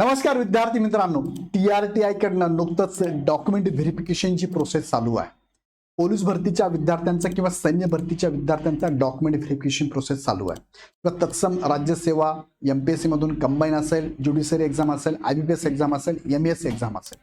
नमस्कार विद्यार्थी मित्रांनो. टी आर टी आय कडनं नुकतंच डॉक्युमेंट व्हेरिफिकेशनची प्रोसेस चालू आहे. पोलीस भरतीच्या विद्यार्थ्यांचा किंवा सैन्य भरतीच्या विद्यार्थ्यांचा डॉक्युमेंट व्हेरिफिकेशन प्रोसेस चालू आहे. किंवा तत्सम राज्यसेवा एम पी एस सीमधून कंबाईन असेल ज्युडिशरी एक्झाम असेल I B P S exam असेल एम एस एक्झाम असेल.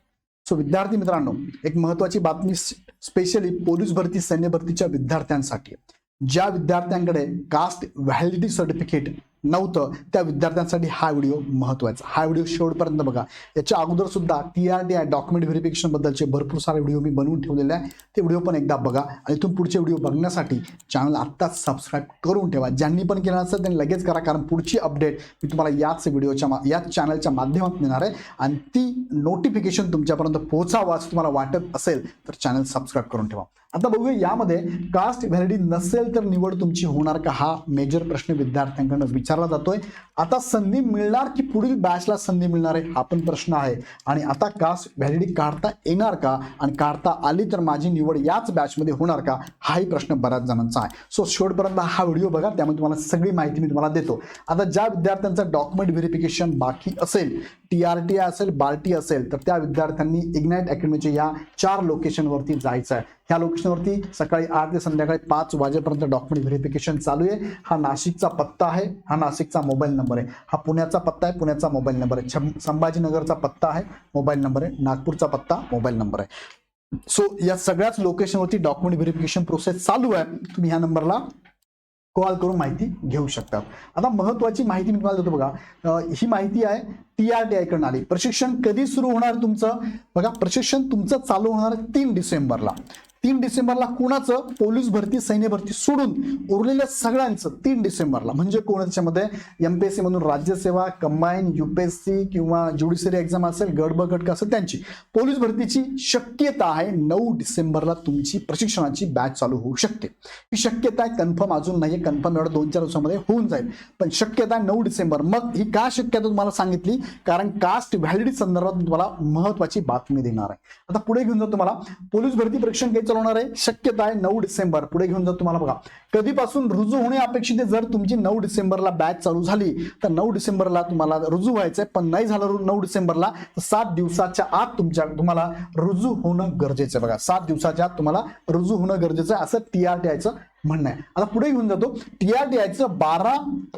सो विद्यार्थी मित्रांनो एक महत्वाची बातमी स्पेशली पोलीस भरती सैन्य भरतीच्या विद्यार्थ्यांसाठी ज्या विद्यार्थ्यांकडे कास्ट व्हॅलिडिटी सर्टिफिकेट नव्हतं. त्या विद्यार्थ्यांसाठी हा व्हिडिओ महत्त्वाचा हा व्हिडिओ शेवटपर्यंत बघा. याच्या अगोदर सुद्धा T R D I document verification बद्दलचे भरपूर सारे व्हिडिओ मी बनवून ठेवलेले आहे. ते व्हिडिओ पण एकदा बघा. आणि इथून पुढचे व्हिडिओ बघण्यासाठी चॅनल आत्ताच सबस्क्राईब करून ठेवा. ज्यांनी पण केलं नसेल त्यांनी लगेच करा कारण पुढची अपडेट मी तुम्हाला याच व्हिडिओच्या मा- याच चॅनलच्या माध्यमात देणार आहे. आणि ती नोटिफिकेशन तुमच्यापर्यंत पोहोचावं असं तुम्हाला वाटत असेल तर चॅनल सबस्क्राईब करून ठेवा. आता बघूया यामध्ये कास्ट व्हॅलिडी नसेल तर निवड तुमची होणार का? हा मेजर प्रश्न विद्यार्थ्यांकडनं विचारला जातोय. आता संधी मिळणार की पुढील बॅचला संधी मिळणार आहे? हा पण प्रश्न आहे. आणि आता कास्ट व्हॅलिडी काढता येणार का? आणि काढता आली तर माझी निवड याच बॅचमध्ये होणार का? हाही प्रश्न बऱ्याच जणांचा आहे. सो शेवटपर्यंत हा व्हिडिओ बघा त्यामध्ये तुम्हाला सगळी माहिती मी तुम्हाला देतो. आता ज्या विद्यार्थ्यांचं डॉक्युमेंट व्हेरिफिकेशन बाकी असेल टी आर टी असेल बार्टी असेल तर त्या विद्यार्थ्यांनी इग्नाइट अकॅडमीच्या या चार लोकेशनवरती जायचं आहे. ह्या लोकेशनवरती सकाळी आठ ते संध्याकाळी पाच वाजेपर्यंत डॉक्युमेंट व्हेरिफिकेशन चालू आहे. हा नाशिकचा पत्ता आहे. हा नाशिकचा मोबाईल नंबर आहे. हा पुण्याचा पत्ता आहे. पुण्याचा मोबाईल नंबर आहे. छम- संभाजीनगरचा पत्ता आहे. मोबाईल नंबर आहे. नागपूरचा पत्ता मोबाईल नंबर आहे. सो या सगळ्याच लोकेशनवरती डॉक्युमेंट व्हेरिफिकेशन प्रोसेस चालू आहे. तुम्ही ह्या नंबरला कॉल करून माहिती घेऊ शकतात आता महत्वाची माहिती मी तुम्हाला देतो बघा. ही माहिती आहे टी आर टी आयकडून आली. प्रशिक्षण कधी सुरू होणार तुमचं? बघा प्रशिक्षण तुमचं चालू होणार तीन डिसेंबरला. तीन डिसेंबरला कुणाचं पोलीस भरती सैन्य भरती सोडून उरलेल्या सगळ्यांचं तीन डिसेंबरला. म्हणजे कोण त्याच्यामध्ये एम पी एस सी मधून राज्यसेवा कंबाईन युपीएससी किंवा ज्युडिशरी एक्झाम असेल गट ब गट असेल त्यांची. पोलीस भरतीची शक्यता आहे नऊ डिसेंबरला तुमची प्रशिक्षणाची बॅच चालू होऊ शकते. ही शक्यता आहे कन्फर्म अजून नाही कन्फर्म एवढं दोन चार दिवसामध्ये होऊन जाईल. पण शक्यता आहे नऊ डिसेंबर. मग ही का शक्यता तुम्हाला सांगितली? कारण कास्ट व्हॅलिडिटी संदर्भात तुम्हाला महत्वाची बातमी देणार आहे. आता पुढे घेऊन जाऊ तुम्हाला. पोलीस भरती परीक्षण काही होणार आहे? शक्यता आहे नऊ डिसेंबर. पुढे घेऊन जातो तुम्हाला बघा. कधीपासून रुजू होणे अपेक्षित आहे? जर तुमची नऊ डिसेंबरला बॅच चालू झाली तर नऊ डिसेंबरला तुम्हाला रुजू व्हायचंय. पण नाही झालं नऊ डिसेंबरला तर सात दिवसाच्या आत तुमच्या तुम्हाला रुजू होणं गरजेचं आहे. बघा सात दिवसाच्या आत तुम्हाला रुजू होणं गरजेचं आहे. असं टी आर टी आयचं म्हणणं आहे. आता पुढे घेऊन जातो. टी आर टी आयचं बारा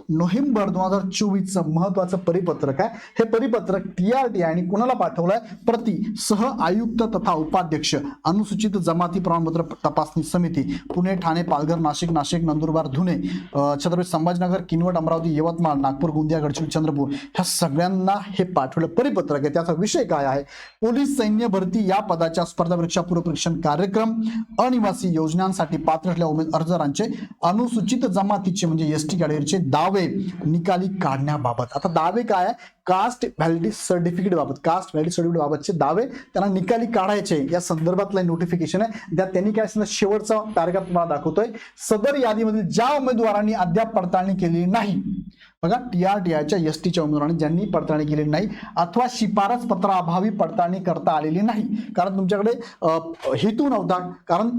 नोव्हेंबर दोन हजार चोवीसचं महत्वाचं परिपत्रक आहे. हे परिपत्रक टी आर टी आणि कुणाला पाठवलंय? प्रति सह आयुक्त तथा उपाध्यक्ष अनुसूचित जमाती प्रमाणपत्र तपासणी समिती पुणे ठाणे पालघर नाशिक नाशिक नंदुरबार धुणे छत्रपती संभाजीनगर किनवट अमरावती यवतमाळ नागपूर गोंदिया गडचिरोली चंद्रपूर ह्या सगळ्यांना हे पाठवलं परिपत्रक आहे. त्याचा विषय काय आहे? पोलीस सैन्य भरती या पदाच्या स्पर्धा परीक्षा पूर्वपरीक्षण कार्यक्रम अनिवासी योजनांसाठी पात्र असलेल्या उमेद अर्ज खासदारांचे अनुसूचित जमातीचे म्हणजे एस टी कॅटेगरीचे दावे निकाली काढण्याबाबत. आता दावे काय आहे? कास्ट व्हॅलिडिटी सर्टिफिकेट बाबत. कास्ट व्हॅलिडिटी सर्टिफिकेट बाबतचे दावे त्यांना निकाली काढायचे. या संदर्भातलं नोटिफिकेशन आहे. त्यात त्यांनी काय सांगितलं? शेवटचा पॅरेग्राफ तुम्हाला दाखवतोय. सदर यादीमधील ज्या उमेदवारांनी अद्याप पडताळणी केलेली नाही बघा टी आर टी आयच्या एस टीच्या उमेदवारांनी ज्यांनी पडताळणी केलेली नाही अथवा शिफारस पत्राअभावी पडताळणी करता आलेली नाही. कारण तुमच्याकडे हेतू नव्हता. कारण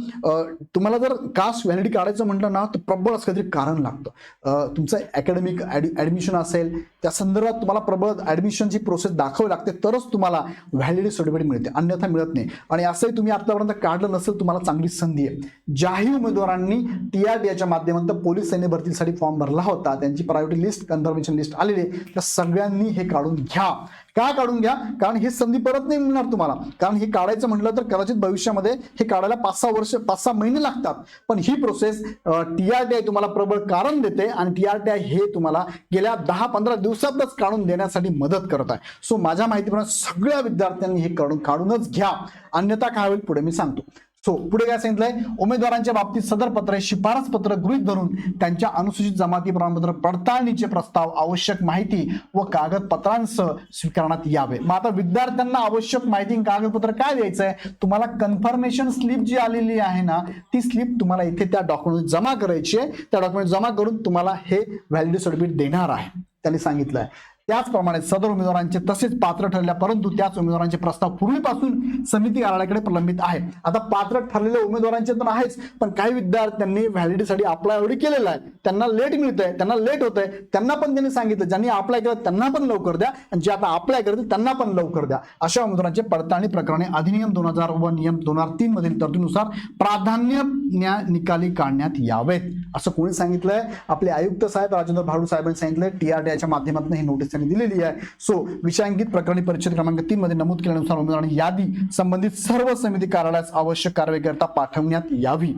तुम्हाला जर कास्ट व्हॅलिडी काढायचं म्हटलं ना तर प्रबळ असं काहीतरी कारण लागतं. तुमचं अकॅडमिक ॲडमिशन असेल त्या संदर्भात तुम्हाला प्रबळ ॲडमिशनची प्रोसेस दाखवावी लागते तरच तुम्हाला व्हॅलिडी सर्टिफिकेट मिळते अन्यथा मिळत नाही. आणि असंही तुम्ही आतापर्यंत काढलं नसेल तुम्हाला चांगली संधी आहे. ज्याही उमेदवारांनी टी आर डी आयच्या माध्यमातून पोलीस सैन्य भरतीसाठी फॉर्म भरला होता. त्यांची प्रायोरिटी लिस्ट कन्फर्मेशन लिस्ट आलेली त्या सगळ्यांनी हे काढून घ्या. का काढून घ्या? कारण ही संधी परत नाही मिळणार तुम्हाला. कारण हे काढायचं म्हटलं तर कदाचित भविष्यामध्ये हे काढायला पाच सहा वर्ष पाच सहा महिने लागतात. पण ही process T R T I तुम्हाला प्रबळ कारण देते आणि टी आर टी आय हे तुम्हाला गेल्या दहा पंधरा दिवसातच काढून देण्यासाठी मदत करत आहे. सो माझ्या माहितीप्रमाणे सगळ्या विद्यार्थ्यांनी हे काढून काढूनच घ्या. अन्यथा काय होईल? पुढे मी सांगतो. सो पुढे काय सांगितलंय? उमेदवारांच्या बाबतीत सदर पत्र शिफारस पत्र गृहीत धरून त्यांच्या अनुसूचित जमाती प्रमाणपत्र पडताळणीचे प्रस्ताव आवश्यक माहिती व कागदपत्रांसह स्वीकारण्यात यावे. मग आता विद्यार्थ्यांना आवश्यक माहिती कागदपत्र काय द्यायचंय? तुम्हाला कन्फर्मेशन स्लिप जी आलेली आहे ना ती स्लिप तुम्हाला इथे त्या डॉक्युमेंट जमा करायची आहे. त्या डॉक्युमेंट जमा करून तुम्हाला हे व्हॅलिडी सर्टिफिकेट देणार आहे. त्यांनी सांगितलं आहे त्याचप्रमाणे सदर उमेदवारांचे तसेच पात्र ठरल्या परंतु त्याच उमेदवारांचे प्रस्ताव पूर्वीपासून समिती कार्यालयाकडे प्रलंबित आहे. आता पात्र ठरलेल्या उमेदवारांचे तर आहेच पण काही विद्यार्थ्यांनी व्हॅलिडिटीसाठी अप्लाय ऑलरेडी केलेला आहे. त्यांना लेट मिळतंय त्यांना लेट होतंय त्यांना पण त्यांनी सांगितलं ज्यांनी अप्लाय केलं त्यांना पण लवकर द्या आणि जे आता अप्लाय करतील त्यांना पण लवकर द्या. अशा उमेदवारांचे पडताळणी प्रकरणे अधिनियम दोन हजार व नियम दोन हजार तीन मधील तरतुदीनुसार प्राधान्य न्याय निकाली काढण्यात यावेत. असं कोणी सांगितलंय? आपले आयुक्त साहेब राजेंद्र भाडू साहेबांनी सांगितलंय टीआरडीआयच्या माध्यमातून ही नोटीस त्यांनी दिलेली आहे. सो विषयांकित प्रकरणी परिच्छेद क्रमांक तीन मध्ये नमूद केल्यानुसार उमेदवारांनी यादी संबंधित सर्व समिती कार्यालयास आवश्यक कारवाई करता पाठवण्यात यावी.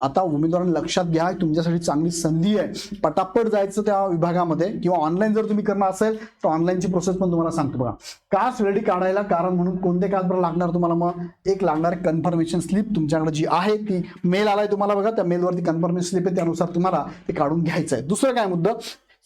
आता उमेदवारांनी लक्षात घ्या तुमच्यासाठी चांगली संधी आहे. पटापट जायचं त्या विभागामध्ये किंवा ऑनलाईन जर तुम्ही करणार असेल तर ऑनलाईनची प्रोसेस पण तुम्हाला सांगतो बघा. कास्ट रेडी काढायला कारण म्हणून कोणते कागदपत्र लागणार तुम्हाला मग? एक लागणार कन्फर्मेशन स्लिप तुमच्याकडे जी आहे ती मेल आलाय तुम्हाला बघा त्या मेलवरती कन्फर्मेशन स्लिप आहे त्यानुसार तुम्हाला ते काढून घ्यायचं आहे. दुसरं काय मुद्दा?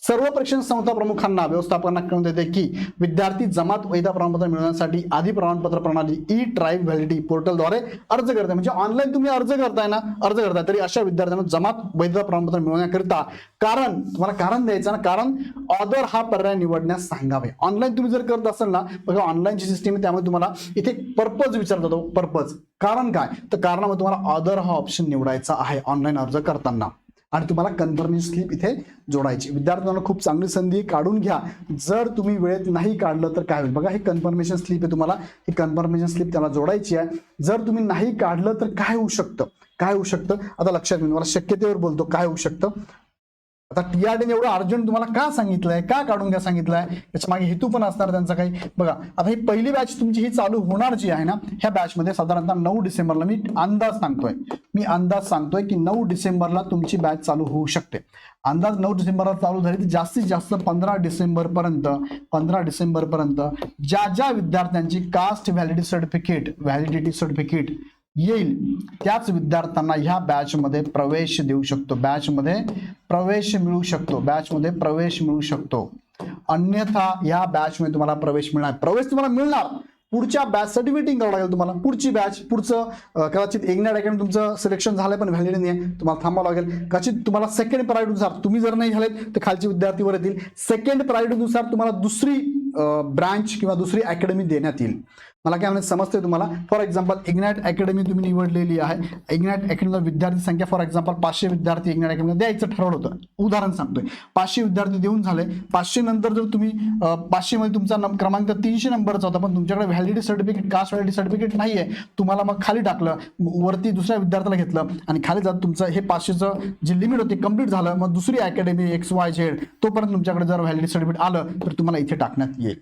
सर्व परीक्षण संस्था प्रमुखांना व्यवस्थापकांना कळून देते की विद्यार्थी जमात वैधा प्रमाणपत्र मिळवण्यासाठी आधी प्रमाणपत्र प्रणाली ई ट्राईब व्हॅलिडिटी पोर्टलद्वारे अर्ज करताय म्हणजे ऑनलाईन तुम्ही अर्ज करताय ना अर्ज करताय तरी अशा विद्यार्थ्यांना जमात वैधता प्रमाणपत्र मिळवण्याकरिता कारण तुम्हाला कारण द्यायचं ना? कारण ऑदर हा पर्याय निवडण्यास सांगावे. ऑनलाईन तुम्ही जर करत असाल ना बघा ऑनलाईनची सिस्टीम आहे त्यामुळे तुम्हाला इथे पर्पज विचारत होतो पर्पज कारण काय? तर कारणामध्ये तुम्हाला ऑदर हा ऑप्शन निवडायचा आहे ऑनलाईन अर्ज करताना. आणि तुम्हाला कन्फर्मेशन स्लिप इथे जोडायची. विद्यार्थ्यांना खूप चांगली संधी काढून घ्या. जर तुम्ही वेळेत नाही काढलं तर काय होईल? बघा हे कन्फर्मेशन स्लिप आहे तुम्हाला. ही कन्फर्मेशन स्लिप त्याला जोडायची आहे. जर तुम्ही नाही काढलं तर काय होऊ शकतं? काय होऊ शकतं? आता लक्षात घेऊन मला शक्यतेवर बोलतो. काय होऊ शकतं? आता टीआरडीने एवढं अर्जंट तुम्हाला का सांगितलंय? का काढून घ्या सांगितलंय? त्याच्यामागे हेतू पण असणार त्यांचा काही. बघा आता ही पहिली बॅच तुमची ही चालू होणार जी आहे ना ह्या बॅचमध्ये साधारणतः नऊ डिसेंबरला मी अंदाज सांगतोय. मी अंदाज सांगतोय की नऊ डिसेंबरला तुमची बॅच चालू होऊ शकते. अंदाज नऊ डिसेंबरला चालू झाली तर जास्तीत जास्त पंधरा डिसेंबर पर्यंत पंधरा डिसेंबर पर्यंत ज्या ज्या विद्यार्थ्यांची caste validity certificate validity certificate येईल. त्याच विद्यार्थ्यांना ह्या बॅचमध्ये प्रवेश देऊ शकतो. बॅचमध्ये प्रवेश मिळू शकतो. बॅचमध्ये प्रवेश मिळू शकतो. अन्यथा या बॅचमध्ये तुम्हाला प्रवेश मिळणार. प्रवेश तुम्हाला मिळणार. पुढच्या बॅच वेटिंग करावं लागेल तुम्हाला. पुढची बॅच पुढचं कदाचित एकनाट अकॅडमी तुमचं सिलेक्शन झालंय पण व्हॅलिड नाही आहे तुम्हाला थांबावं लागेल. कदाचित तुम्हाला सेकंड प्रायोरिटीनुसार तुम्ही जर नाही झालेत तर खालचे विद्यार्थीवर येतील. सेकंड प्रायोरिटीनुसार तुम्हाला दुसरी ब्रांच किंवा दुसरी अकॅडमी देण्यात येईल. मला काय म्हणजे समजते तुम्हाला? फॉर एक्झाम्पल इग्नॅट अकॅडमी तुम्ही निवडलेली आहे. इग्नॅट अकॅडमीला विद्यार्थी संख्या फॉर एक्झाम्पल पाचशे विद्यार्थी इग्नॅट अकॅडमीला द्यायचं ठरवलं होतं. उदाहरण सांगतोय. पाचशे विद्यार्थी देऊन झाले. पाचशे नंतर जर तुम्ही पाचशे मध्ये तुमचा क्रमांक तीनशे नंबरचा होता पण तुमच्याकडे validity certificate caste validity certificate नाही आहे तुम्हाला मग खाली टाकलं वरती दुसऱ्या विद्यार्थ्याला घेतलं आणि खाली जात तुमचं हे पाचशेचं जे लिमिट होते कंप्लीट झालं मग दुसरी अकॅडमी एक्स वाय झेड तोपर्यंत तुमच्याकडे जर व्हॅलिडिटी सर्टिफिकेट आलं तर तुम्हाला इथे टाकण्यात येईल.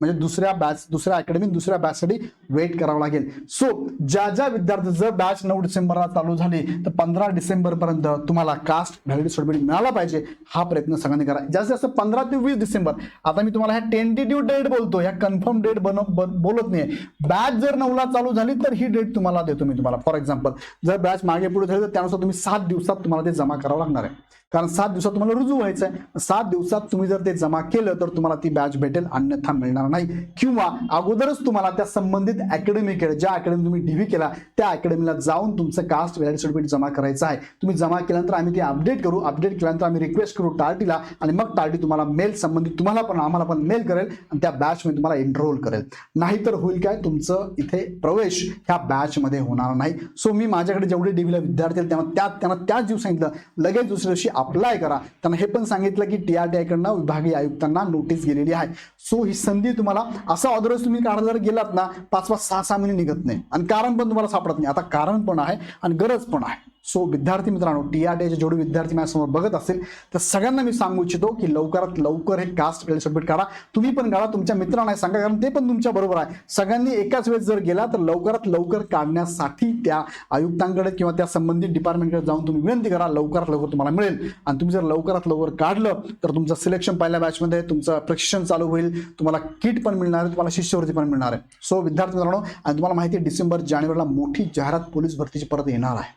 म्हणजे दुसऱ्या बॅच दुसऱ्या अकॅडमी दुसऱ्या बॅचसाठी वेट करावं लागेल. सो ज्या ज्या विद्यार्थी जर बॅच नऊ डिसेंबरला चालू झाली तर पंधरा डिसेंबर पर्यंत तुम्हाला कास्ट व्हॅलिडी सर्टिफिकेट मिळाला पाहिजे हा प्रयत्न सगळ्यांनी करा. जास्तीत जास्त पंधरा ते वीस डिसेंबर आता मी तुम्हाला ह्या टेंटेटिव्ह डेट बोलतो ह्या कन्फर्म डेट बनव बोलत नाही बॅच जर नऊला चालू झाली तर ही डेट तुम्हाला देतो मी तुम्हाला. फॉर एक्झाम्पल जर बॅच मागे पुढे झाली तर त्यानुसार तुम्ही सात दिवसात तुम्हाला ते जमा करावं लागणार आहे. कारण सात दिवसात तुम्हाला रुजू व्हायचं आहे सात दिवसात तुम्ही जर ते जमा केलं तर तुम्हाला ती बॅच भेटेल अन्यथा मिळणार नाही. किंवा अगोदरच तुम्हाला त्या संबंधित अकॅडमीकडे ज्या अकॅडमी तुम्ही डीव्ही केला त्या अकॅडमीला जाऊन तुमचं कास्ट व्हॅलिड सर्टिफिकेट जमा करायचं आहे. तुम्ही जमा केल्यानंतर आम्ही ते अपडेट करू. अपडेट केल्यानंतर आम्ही रिक्वेस्ट करू टार्टीला आणि मग टार्टी तुम्हाला मेल संबंधित तुम्हाला पण आम्हाला पण मेल करेल आणि त्या बॅचमध्ये तुम्हाला एनरोल करेल. नाहीतर होईल काय? तुमचं इथे प्रवेश ह्या बॅचमध्ये होणार नाही. सो मी माझ्याकडे जेवढे डीव्हीला विद्यार्थी आहेत तेव्हा त्या त्यांना त्याच दिवस सांगितलं. लगेच दुसऱ्या दिवशी अप्लाय करा. त्यांना हे पण सांगितलं की टी आर टी आयकडनं विभागीय आयुक्तांना नोटीस गेलेली आहे. सो ही संधी तुम्हाला असा ऑदरवाईज तुम्ही काढायला जर गेलात ना पाच पाच सहा सहा महिने निघत नाही. आणि कारण पण तुम्हाला सापडत नाही. आता कारण पण आहे आणि गरज पण आहे. सो विद्यार्थी मित्रांनो टी आर डीचे जेवढे विद्यार्थी माझ्यासमोर बघत असेल तर सगळ्यांना मी सांगू इच्छितो की लवकरात लवकर हे कास्ट सबमिट करा. तुम्ही पण काढा तुमच्या मित्रांना सांगा कारण ते पण तुमच्या बरोबर आहे. सगळ्यांनी एकाच वेळेस जर गेला तर लवकरात लवकर काढण्यासाठी त्या आयुक्तांकडे किंवा त्या संबंधित डिपार्टमेंटकडे जाऊन तुम्ही विनंती करा लवकरात लवकर तुम्हाला मिळेल. आणि तुम्ही जर लवकरात लवकर काढलं तर तुमचं सिलेक्शन पहिल्या बॅचमध्ये तुमचं प्रशिक्षण चालू होईल. तुम्हाला किट पण मिळणार आहे तुम्हाला शिष्यवृत्ती पण मिळणार आहे. सो विद्यार्थी मित्रांनो आणि तुम्हाला माहिती आहे डिसेंबर जानेवारीला मोठी जाहिरात पोलीस भरतीची परत येणार आहे.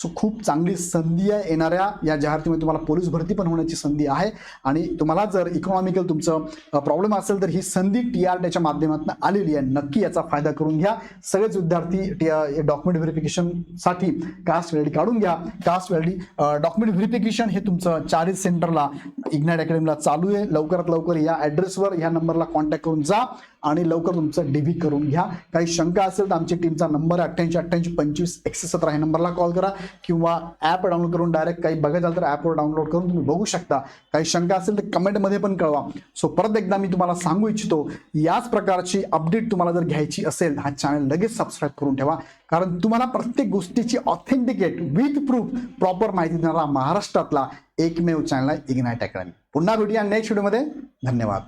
सो खूप चांगली संधी आहे येणाऱ्या या जाहिरातीमध्ये. तुम्हाला पोलीस भरती पण होण्याची संधी आहे. आणि तुम्हाला जर इकॉनॉमिकल तुमचं प्रॉब्लेम असेल तर ही संधी टी आर टीच्या माध्यमातून आलेली आहे. नक्की याचा फायदा करून घ्या. सगळेच विद्यार्थी डॉक्युमेंट व्हेरिफिकेशनसाठी कास्ट व्हॅलिडी काढून घ्या. कास्ट व्हॅलिडी डॉक्युमेंट व्हेरिफिकेशन हे तुमचं चार्जेस सेंटरला इग्नाइट अकॅडमीला चालू आहे. लवकरात लवकर या ॲड्रेसवर या नंबरला कॉन्टॅक्ट करून जा. आणि लवकर तुमचं डीबी करून घ्या. काही शंका असेल तर आमच्या टीमचा नंबर अठ्ठ्याऐंशी अठ्ठ्याऐंशी पंचवीस एकशे सतरा ह्या नंबरला कॉल करा किंवा ॲप डाउनलोड करून डायरेक्ट काही बघत असाल तर ॲपवर डाउनलोड करून तुम्ही बघू शकता. काही शंका असेल तर कमेंटमध्ये पण कळवा. सो परत एकदा मी तुम्हाला सांगू इच्छितो याच प्रकारची अपडेट तुम्हाला जर घ्यायची असेल हा चॅनल लगेच सबस्क्राईब करून ठेवा. कारण तुम्हाला प्रत्येक गोष्टीची ऑथेंटिकेट विथ प्रूफ प्रॉपर माहिती देणारा महाराष्ट्रातला एकमेव चॅनल आहे इग्नायट अकॅडमी पुन्हा भेटूया नेक्स्ट व्हिडिओमध्ये धन्यवाद.